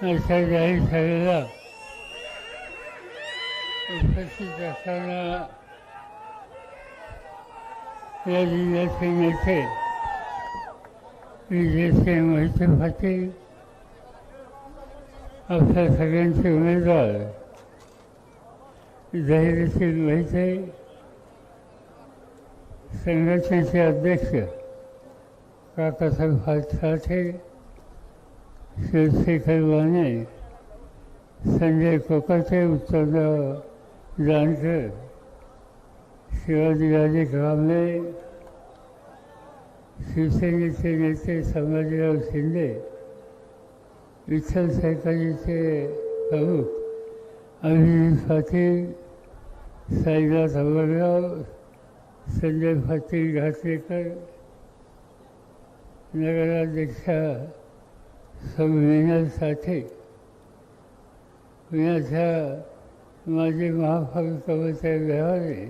अशा जाहीर सभेला उपस्थित असताना या जिल्ह्याचे नेते विजयसिंह मोहिते पाटील आपल्या सगळ्यांचे उमेदवार धैर्यसिंग मोहिते संघटनेचे अध्यक्ष काकासाहेब साठे शिवशेखर वाने संजय कोकाटे उत्तमराव जानकर शिवाजीराजे कांबळे शिवसेनेचे नेते संभाजीराव शिंदे विठ्ठल सहकारीचे प्रमुख अभिजित पाटील साईनाथ अमरराव संजय पाटील घाटलेकर नगराध्यक्षा संविधान साठे पुण्याच्या माजी महापौर कविता व्यवहारे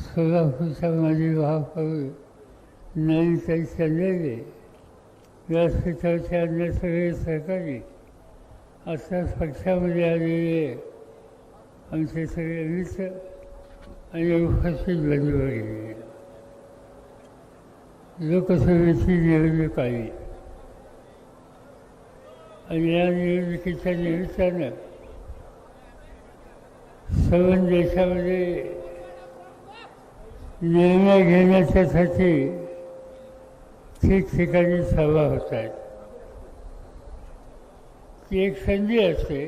सोलापूरच्या माजी महापौर नळीताई चाललेले व्यासपीठाचे अन्य सगळे. सहकारी आता पक्षामध्ये आलेले आमचे सगळे मित्र आणि उपस्थित बंधू लोकसभेची निवडणूक आली. आणि या निवडणुकीच्या निमित्तानं सर्व देशामध्ये निर्णय घेण्याच्यासाठी ठिकठिकाणी सभा होत आहेत ती एक संधी असते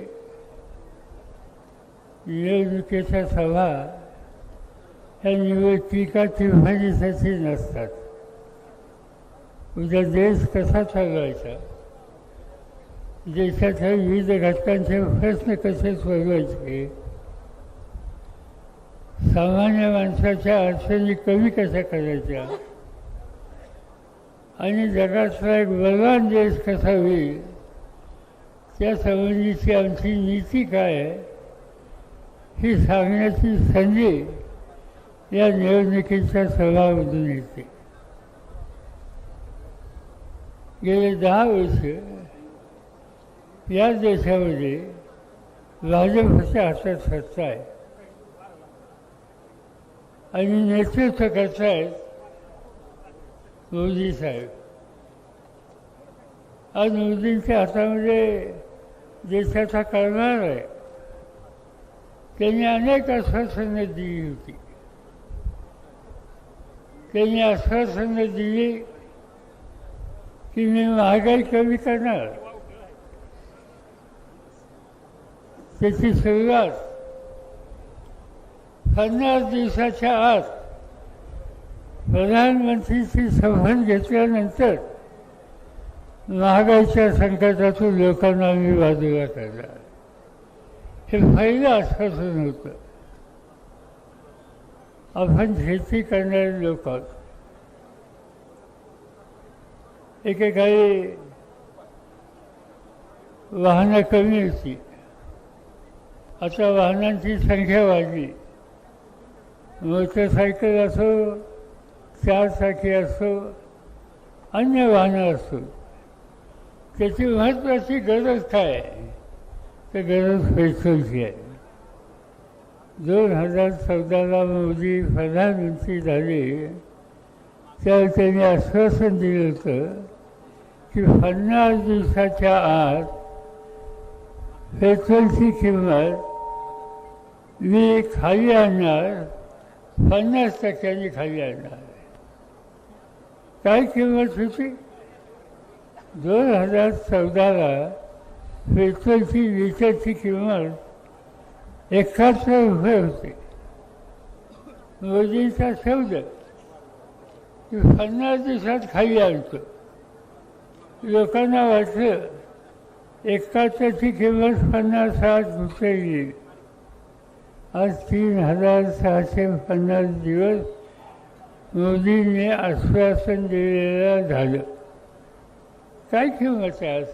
निवडणुकीच्या सभा ह्या निवडणुकीका तिभाजीसाठी नसतात उद्या देश कसा चालवायचा देशाच्या विविध घटकांचे प्रश्न कसे सोडवायचे? सामान्य माणसाच्या अडचणी कमी कशा करायच्या? आणि जगातला एक बलवान देश कसा होईल? त्या संबंधीची आमची नीती काय? आहे ही सांगण्याची संधी या निवडणुकीच्या सभामधून येते. गेले दहा वर्ष या देशामध्ये भाजपच्या हातात सत्ता आहे. आणि नेतृत्व करतायत मोदी साहेब. आज मोदींच्या हातामध्ये देशाचा करणार आहे. त्यांनी अनेक आश्वासनं दिली होती. त्यांनी आश्वासनं दिली की मी महागाई कमी करणार. त्याची सुरुवात पन्नास दिवसाच्या आत प्रधानमंत्रीची शपथ घेतल्यानंतर महागाईच्या संकटातून लोकांना मी बाजूला करणार हे पहिलं आश्वासन होतं. आपण शेती करणारे लोक एकेकाळी वाहनं कमी होती. आता वाहनांची संख्या वाढली. मोटरसायकल असो चारचाकी असो अन्य वाहनं असो त्याची महत्त्वाची गरज काय आहे? तर गरज पेट्रोलची आहे. दोन हजार चौदाला मोदी प्रधानमंत्री झाले त्यावेळी त्यांनी आश्वासन दिलं होतं की पन्नास दिवसाच्या आत पेट्रोलची किंमत मी खाली आणणार पन्नास टक्क्यांनी खाली आणणार. काय किंमत होती? दोन हजार चौदाला पेट्रोलची लिटरची किंमत एकाहत्तर रुपये होते. मोदींचा शब्द की पन्नास दिवसात खाली आणतो. लोकांना वाटलं किंमत पन्नास साठ रुपये येईल आज तीन हज़ार सहाशे पन्नास दिवस मोदींनी आश्वासन दिलेलं झालं. काय किंमत आहे आज?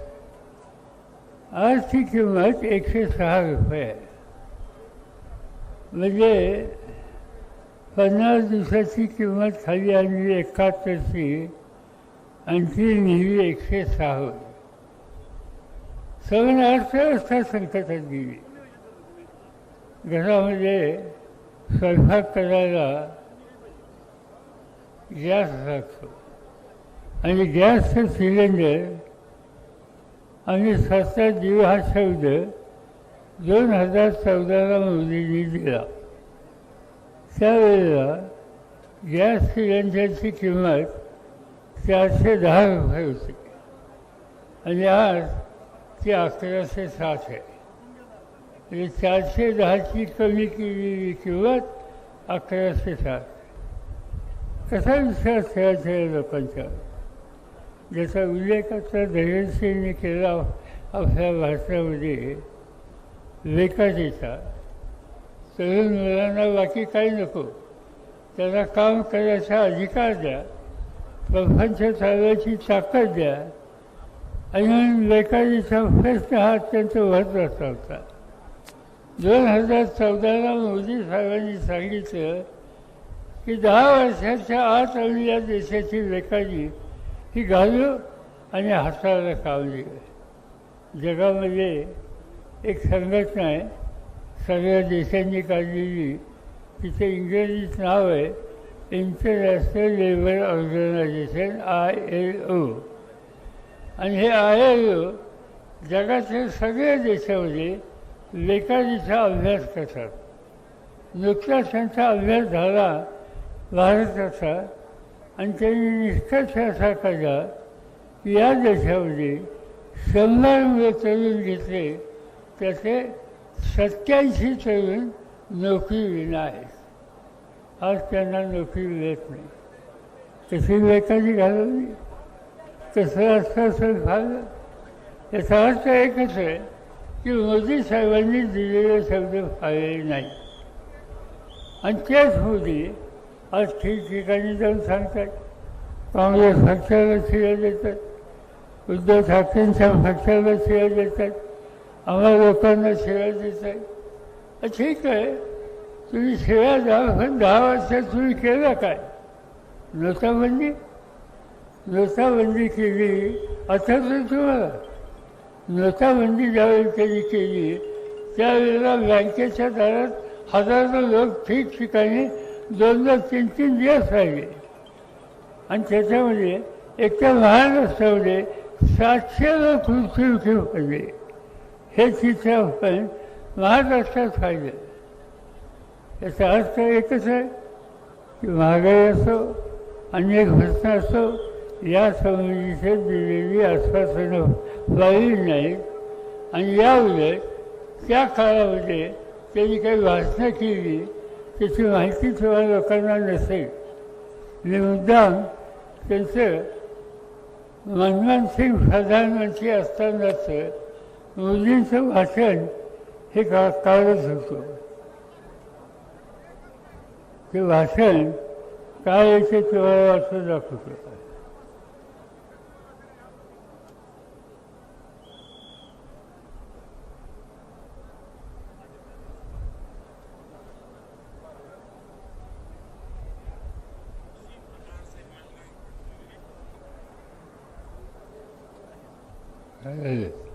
आजची किंमत एकशे सहा रुपये आहे. म्हणजे पन्नास दिवसाची किंमत खाली आणली एकाहत्तरची, आणखी नेहमी एकशे सहा. सगळं अर्थव्यवस्था संकटात गेली घरामध्ये स्वयंपाक करायला गॅस लागतो आणि गॅसचं सिलेंडर आणि स्वतः जीव हा शब्द दोन हजार चौदाला मोदींनी दिला. त्यावेळेला गॅस सिलेंडरची किंमत चारशे दहा रुपये होती. आणि आज ती अकराशे साठ आहे. म्हणजे चारशे दहाची कमी केलेली किंमत अकराशे साठ कसा विश्वास ठेवायचा या लोकांचा. ज्याचा उल्लेख आता धैर्यसिंहने केला आपल्या भाषणामध्ये लेखाचीचा तरुण मुलांना बाकी काही नको. त्याला काम करायचा अधिकार द्या. प्रपंच चालवायची ताकद द्या. आणि नेताजीचा प्रश्न हा अत्यंत महत्त्वाचा होता. दोन हजार चौदाला मोदी साहेबांनी सांगितलं की दहा वर्षाच्या आत आम्ही या देशाची लेखाजी ही घालू आणि हाताला कावली. जगामध्ये एक संघटना आहे. सगळ्या देशांनी काढलेली. तिचं इंग्रजीत नाव आहे. International labour organisation I L O. आणि हे आय जगातील सगळ्या देशामध्ये लेखाजीचा अभ्यास करतात. नुकताच त्यांचा अभ्यास झाला भारताचा आणि त्यांनी निष्कर्ष असा काढला. की या देशामध्ये शंभर मुलं तरुण घेतले. त्याचे सत्याऐंशी तरुण नोकरी विना आहेत. आज त्यांना नोकरी मिळत नाही. तशी लेखाची घालवली. तसं असं असं झालं याचा अर्थ एकच आहे की मोदी साहेबांनी दिलेले शब्द फाळले नाही आणि तेच मोदी आज ठिकठिकाणी जाऊन सांगतात. काँग्रेस पक्षाला शिव्या देतात. उद्धव ठाकरेंच्या पक्षाला शिव्या देतात. आम्हा लोकांना शिव्या देतात. ठीक आहे. तुम्ही शिव्या द्या पण दहा वर्षात तुम्ही केलं काय? नोटाबंदी नोटाबंदी केली आठवतं तुम्हाला नोटाबंदी ज्यावेळी त्यांनी केली? त्यावेळेला बँकेच्या दारात हजारो लोक ठिकठिकाणी दोन दोन तीन तीन दिवस राहिले. आणि त्याच्यामध्ये एक महाराष्ट्रामध्ये सातशे लोक मृत्यूमुखी पडले. हे चित्र आपण महाराष्ट्रात पाहिलं. याचा अर्थ एकच आहे की महागाई असो अनेक घटना असो या संबंधीचे दिलेली आश्वासनं पाळली नाहीत. आणि या उलट त्या काळामध्ये त्यांनी काही भाषणं केली त्याची माहिती सुद्धा लोकांना नसेल. मी मुद्दाम त्यांचं मनमोहन सिंग प्रधानमंत्री असतानाचं मोदींचं भाषण हे का काढत होतो. ते भाषण काय याचे तुम्हाला वाचून दाखवतो. क्या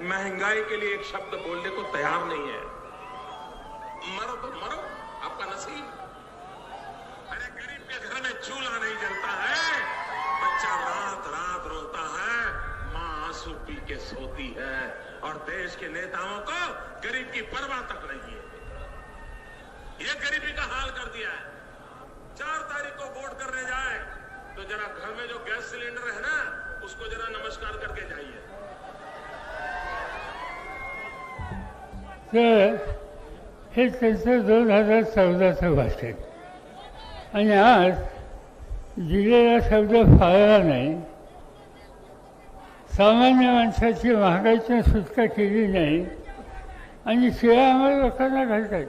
महँगाई के लिए एक शब्द बोलने को तैयार नहीं है। मरो तो मरो, आपका नसीब। अरे गरीब के घर में चूल्हा नहीं जलता है। बच्चा रात रात रोता है, माँ आँसू पी के सोती है। और देश के नेताओं को गरीब की परवाह तक नहीं है। ये गरीबी का हाल कर दिया है। चार तारीख को वोट करने जाए तो जरा घर में जो गैस सिलेंडर है ना, उसको जरा नमस्कार करके जाइए। तर हे त्यांचं दोन हजार चौदाचं भाषण आणि आज दिलेला शब्द फाळला नाही. सामान्य माणसाची महागाईची सुटका केली नाही. आणि शिवाय आम्हाला लोकांना घालतात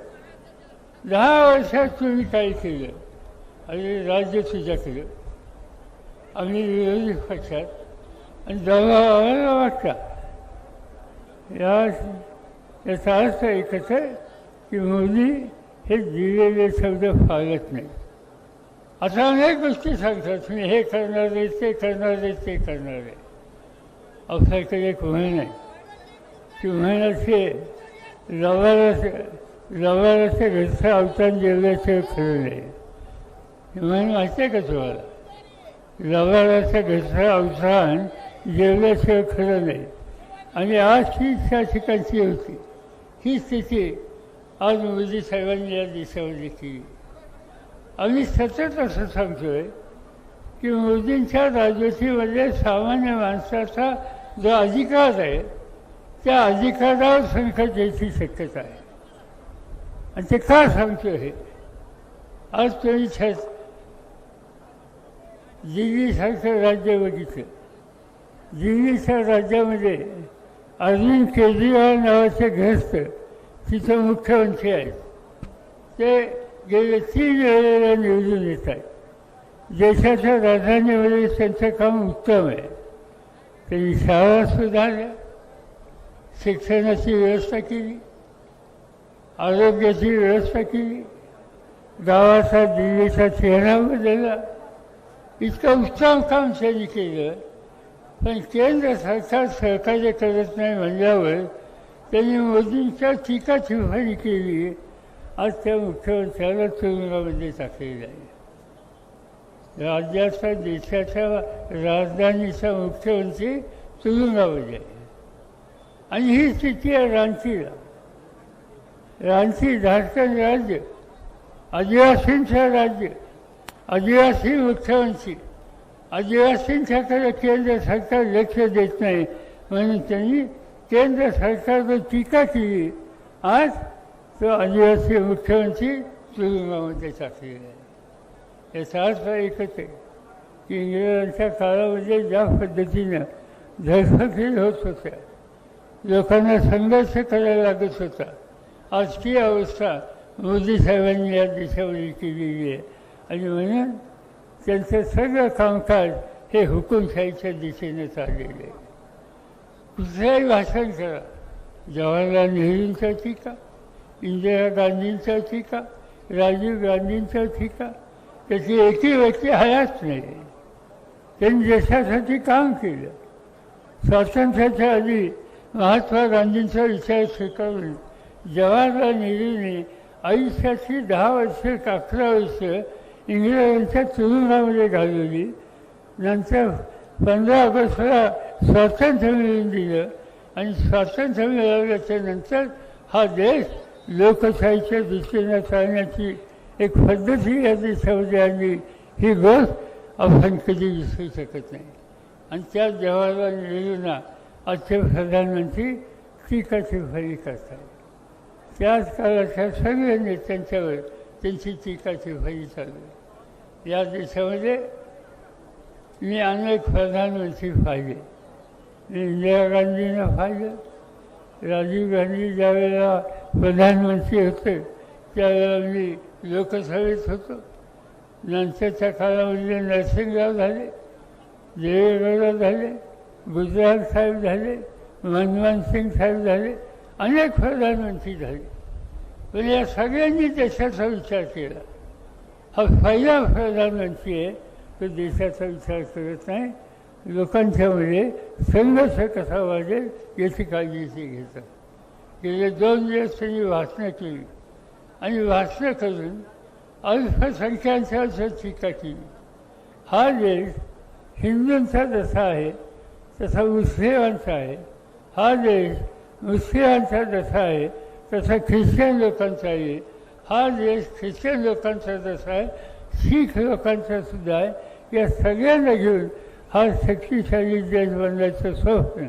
दहा वर्षात तुम्ही काय केलं? आणि राज्य तुझ्याकडं आम्ही विरोधी पक्षात. आणि दबावाला वाटता या याचा अर्थ एकच आहे की मोदी हे दिलेले शब्द पाळत नाही. आता अनेक गोष्टी सांगतात मी हे करणार आहे ते करणार आहे ते करणार आहे. आपल्याकडे एक म्हण आहे. ती म्हणाचे असे रवाराचे घरचं अवतान जेवल्याशिवाय खरं नाही. म्हण माहिती आहे का तुम्हाला? रवाराचं घरचं अवसान जेवल्याशिवाय खरं नाही. आणि आज ती त्या ठिकाणची होती. ही स्थिती आज मोदी साहेबांनी या देशामध्ये केली. आम्ही सतत असं सांगतोय की मोदींच्या राजवटीमध्ये सामान्य माणसाचा जो अधिकार आहे त्या अधिकारावर संकट यायची शक्यता आहे. आणि ते का सांगतो हे? आज तुम्ही छत दिल्लीसारखं राज्य बघितलं. दिल्लीच्या राज्यामध्ये अरविंद केजरीवाल नावाचे ग्रस्त तिथं मुख्यमंत्री आहेत. ते गेले तीन वेळेला निवडून येत आहेत. देशाच्या राजधानीमध्ये म्हणजे त्यांचं काम उत्तम आहे. त्यांनी शाळा सुधारल्या शिक्षणाची व्यवस्था केली आरोग्याची व्यवस्था केली गावाचा दिल्लीचा चेहरा बदलला. इतकं उत्तम काम त्यांनी केलं. पण केंद्र सरकार सहकार्य करत नाही म्हणल्यावर त्यांनी मोदींच्या टीका टिप्पणी केली. आज त्या मुख्यमंत्र्याला तुरुंगामध्ये टाकलेलं आहे. राज्याचा देशाच्या राजधानीचा मुख्यमंत्री तुरुंगामध्ये आहे. आणि ही स्थिती आहे रांचीला. रांची झारखंड राज्य आदिवासींचं राज्य आदिवासी मुख्यमंत्री. आदिवासींच्याकडे केंद्र सरकार लक्ष देत नाही. म्हणून त्यांनी केंद्र सरकारवर टीका केली. आज तो आदिवासी मुख्यमंत्री तुरुंगामध्ये टाकलेला आहे याचा अर्थ एकच आहे की इंग्रजांच्या काळामध्ये ज्या पद्धतीनं धडपकडी होत होत्या लोकांना संघर्ष करायला लागत होता आज ती अवस्था मोदी साहेबांनी या देशामध्ये केलेली आहे. आणि म्हणून त्यांचं सगळं कामकाज हे हुकुमशाहीच्या दिशेने चाललेलं आहे. कुठलंही भाषण करा. जवाहरलाल नेहरूंचा टीका इंदिरा गांधींचा टीका राजीव गांधींचा टीका त्याची एकही व्यक्ती हयाच नाही. त्यांनी देशासाठी काम केलं. स्वातंत्र्याच्या आधी महात्मा गांधींचा विचार स्वीकारून जवाहरलाल नेहरूने आयुष्याची दहा वर्ष अकरा वर्ष इंग्रजांच्या तुरुंगामध्ये घालवली. नंतर पंधरा ऑगस्टला स्वातंत्र्य मिळवून दिलं. आणि स्वातंत्र्य मिळवल्याच्या नंतर हा देश लोकशाहीच्या दृष्टीने चालण्याची एक पद्धती या देशामध्ये आणली ही गोष्ट आपण कधी विसरू शकत नाही. आणि त्या जवाहरलाल नेहरूंना आजचे प्रधानमंत्री टीका टिप्पणी करतात. त्याच काळाच्या सगळ्या नेत्यांच्यावर त्यांची टीका टिप्पणी चालू आहे. या देशामध्ये मी अनेक प्रधानमंत्री पाहिले. इंदिरा गांधींना पाहिलं. राजीव गांधी ज्यावेळेला प्रधानमंत्री होते त्यावेळेला मी लोकसभेत होतो. नंतरच्या काळामध्ये नरसिंहराव झाले देवेगौडा झाले गुजरात साहेब झाले मनमोहन सिंग साहेब झाले अनेक प्रधानमंत्री झाले. पण या सगळ्यांनी देशाचा विचार केला. हा पहिला प्रधानमंत्री आहे तो देशाचा विचार करत नाही. लोकांच्यामध्ये संघर्ष कसा वाढेल याची काळजी ते घेतात गेले दोन दिवस त्यांनी भाषणं केली. आणि भाषणं करून अल्पसंख्याकांच्या टीका केली. हा देश हिंदूंचा जसा आहे तसा मुस्लिमांचा आहे. हा देश मुस्लिमांचा जसा आहे तसा ख्रिश्चन लोकांचा आहे. हा देश ख्रिश्चन लोकांचा जसा आहे शीख लोकांचा सुद्धा आहे या सगळ्यांना घेऊन हा शक्तिशाली देश बनण्याचं स्वप्न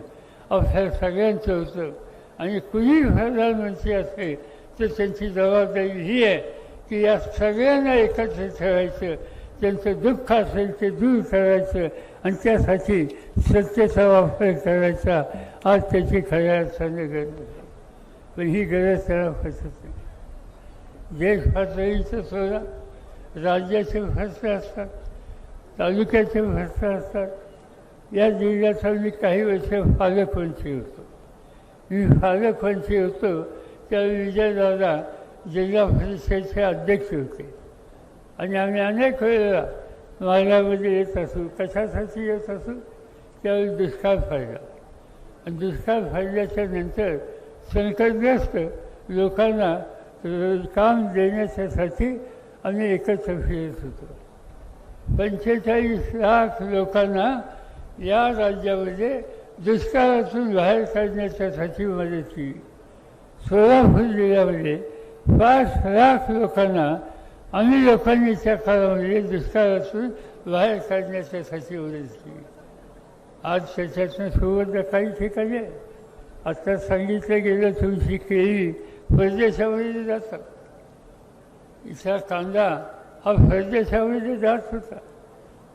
आपल्या सगळ्यांचं होतं. आणि कुणी प्रधानमंत्री असेल तर त्यांची जबाबदारी ही आहे की या सगळ्यांना एकत्र ठेवायचं त्यांचं दुःख असेल ते दूर करायचं आणि त्यासाठी सत्तेचा वापर करायचा. आज त्याची खऱ्या अर्थाने गरज पण ही गरज त्याला फसत नाही देश पातळीचं सोडा राज्याचे प्रश्न असतात तालुक्याचे प्रश्न असतात. या जिल्ह्याचा मी काही वर्ष पालकमंत्री होतो. मी पालकमंत्री होतो त्यावेळी विजयदादा जिल्हा परिषदेचे अध्यक्ष होते. आणि आम्ही अनेक वेळेला मार्गामध्ये येत असू कशासाठी येत असू त्यावेळी दुष्काळ फायदा आणि दुष्काळ फायद्याच्या नंतर संकटग्रस्त लोकांना काम देण्याच्यासाठी आम्ही एकत्र फिरत होतो. पंचेचाळीस लाख लोकांना या राज्यामध्ये दुष्काळातून बाहेर काढण्याच्यासाठी मदत केली. सोलापूर जिल्ह्यामध्ये पाच लाख लोकांना आम्ही लोकांनी त्या काळामध्ये दुष्काळातून बाहेर काढण्याच्यासाठी मदत केली. आज त्याच्यातून सुवर्ण काही ठिकाणी आता सांगितलं गेलं तुमची केळी परदेशामध्ये जातात. इथला कांदा हा परदेशामध्ये जात होता.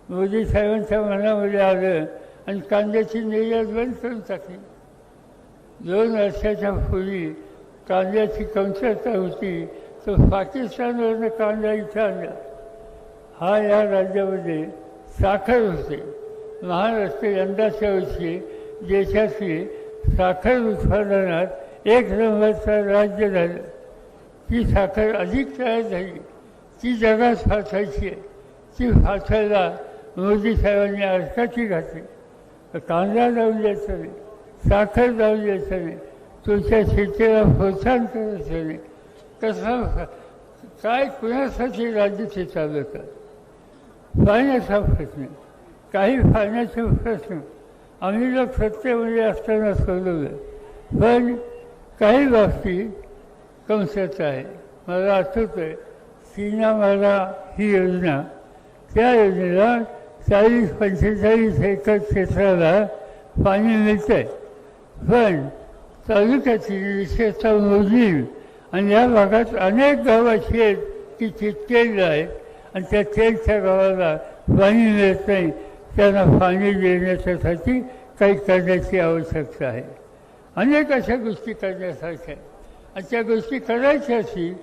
मोदी साहेबांच्या मनामध्ये आलं आणि कांद्याची निर्यात बंद करून टाकली. दोन वर्षाच्या पूर्वी कांद्याची कमतरता होती तर पाकिस्तानवरनं कांदा इथं आणला हा या राज्यामध्ये साखर होते. महाराष्ट्र यंदाच्या वर्षी देशातली साखर उत्पादनात एक नंबरचं राज्य झालं. ती साखर अधिक तयार झाली. ती जगात फासायची आहे. ती फासायला मोदी साहेबांनी अर्थाची घातली. कांदा जाऊन द्यायचा नाही. साखर जाऊन द्यायचा नाही. तुमच्या शेतीला प्रोत्साहन करायचं नाही. कसं काय कुणासाठी राज्य ते चालवतात पाण्याचा प्रश्न. काही पाण्याचे प्रश्न. आम्ही लोक सत्तेमध्ये असताना सोडवलं पण काही बाबतीत कमतरता आहे. मला आठवतं आहे सीना मारा ही योजना त्या योजनेला चाळीस पंचेचाळीस एकर क्षेत्राला पाणी मिळतं आहे पण तालुक्याची विशेषतः मोजणी आणि या भागात अनेक गावं अशी आहेत की ते तेल आहेत आणि त्या तेलच्या गावाला पाणी मिळत नाही. त्यांना पाणी देण्याच्यासाठी काही करण्याची आवश्यकता आहे. अनेक अशा गोष्टी करण्यासारख्या आणि त्या गोष्टी करायच्या असतील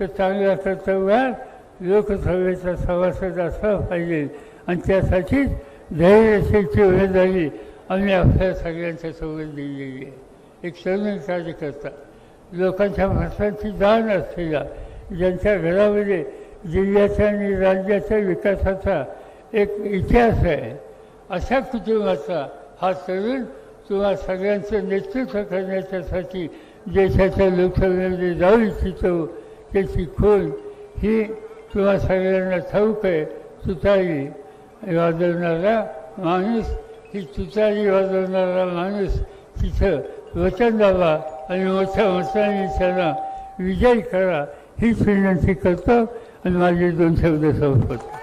तर चांगल्या कर्तव्यात लोकसभेचा सभासद असला पाहिजे. आणि त्यासाठीच धैर्यशीची उमेदवारी आम्ही आपल्या सगळ्यांच्या सोबत दिलेली आहे. एक तरुण कार्यकर्ता. लोकांच्या भाषांची जाण असलेला ज्यांच्या घरामध्ये जिल्ह्याच्या आणि राज्याच्या विकासाचा एक इतिहास आहे अशा कुटुंबाचा हा तरुण किंवा सगळ्यांचं नेतृत्व करण्याच्यासाठी देशाच्या लोकसभेमध्ये जाऊ इच्छितो त्याची खोल ही किंवा सगळ्यांना ठाऊक आहे तुतारी वाजवणारा माणूस ही तुतारी वाजवणारा माणूस तिथं वचन द्यावा आणि मोठ्या मताने त्यांना विजय करा ही विनंती करतो आणि माझे दोन शब्द संपवतो.